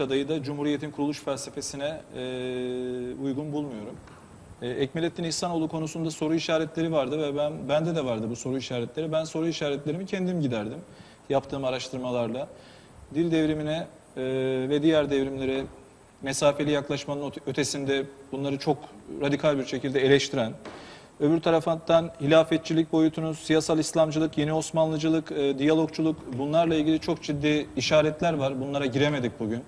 Adayı da Cumhuriyet'in kuruluş felsefesine e, uygun bulmuyorum. E, Ekmelettin İhsanoğlu konusunda soru işaretleri vardı ve ben bende de vardı bu soru işaretleri. Ben soru işaretlerimi kendim giderdim yaptığım araştırmalarla. Dil devrimine e, ve diğer devrimlere mesafeli yaklaşmanın öte- ötesinde bunları çok radikal bir şekilde eleştiren, öbür taraftan hilafetçilik boyutunuz, siyasal İslamcılık, yeni Osmanlıcılık, e, diyalogçuluk bunlarla ilgili çok ciddi işaretler var. Bunlara giremedik bugün.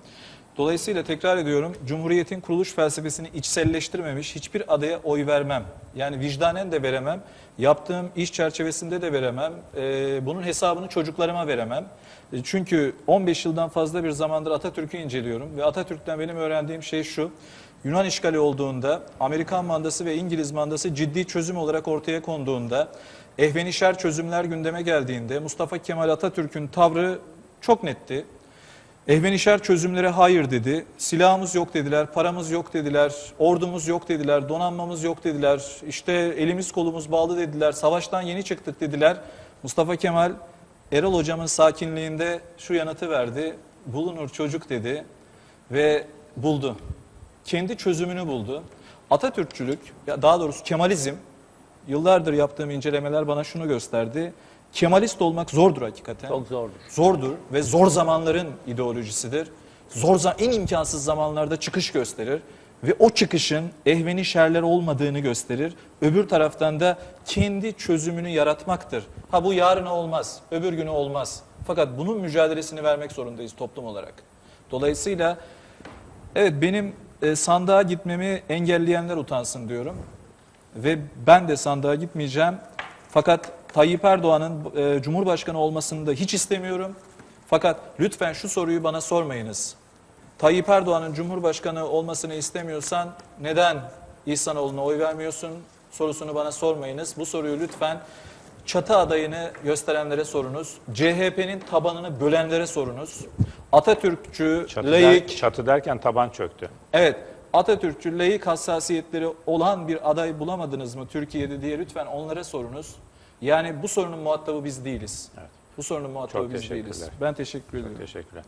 Dolayısıyla tekrar ediyorum, Cumhuriyet'in kuruluş felsefesini içselleştirmemiş hiçbir adaya oy vermem. Yani vicdanen de veremem, yaptığım iş çerçevesinde de veremem, e, bunun hesabını çocuklarıma veremem. E, Çünkü 15 yıldan fazla bir zamandır Atatürk'ü inceliyorum ve Atatürk'ten benim öğrendiğim şey şu. Yunan işgali olduğunda, Amerikan mandası ve İngiliz mandası ciddi çözüm olarak ortaya konduğunda, ehvenişer çözümler gündeme geldiğinde Mustafa Kemal Atatürk'ün tavrı çok netti. Ehvenişer çözümlere hayır dedi. Silahımız yok dediler, paramız yok dediler, ordumuz yok dediler, donanmamız yok dediler. İşte elimiz kolumuz bağlı dediler, savaştan yeni çıktık dediler. Mustafa Kemal Erol hocamın sakinliğinde şu yanıtı verdi. Bulunur çocuk dedi ve buldu. Kendi çözümünü buldu. Atatürkçülük, ya daha doğrusu Kemalizm, yıllardır yaptığım incelemeler bana şunu gösterdi. Kemalist olmak zordur hakikaten. Çok zordur. Zordur ve zor zamanların ideolojisidir. Zor en imkansız zamanlarda çıkış gösterir ve o çıkışın ehveni şerler olmadığını gösterir. Öbür taraftan da kendi çözümünü yaratmaktır. Ha bu yarına olmaz, öbür günü olmaz. Fakat bunun mücadelesini vermek zorundayız toplum olarak. Dolayısıyla evet benim e, sandığa gitmemi engelleyenler utansın diyorum. Ve ben de sandığa gitmeyeceğim. Fakat Tayyip Erdoğan'ın e, Cumhurbaşkanı olmasını da hiç istemiyorum. Fakat lütfen şu soruyu bana sormayınız. Tayyip Erdoğan'ın Cumhurbaşkanı olmasını istemiyorsan neden İhsanoğlu'na oy vermiyorsun sorusunu bana sormayınız. Bu soruyu lütfen çatı adayını gösterenlere sorunuz. CHP'nin tabanını bölenlere sorunuz. Atatürkçü, Çatı, laik, der- çatı derken taban çöktü. Evet, Atatürkçü, laik hassasiyetleri olan bir aday bulamadınız mı Türkiye'de diye lütfen onlara sorunuz. Yani bu sorunun muhatabı biz değiliz. Evet. Bu sorunun muhatabı Çok biz değiliz. Ben teşekkür ediyorum. Teşekkürler.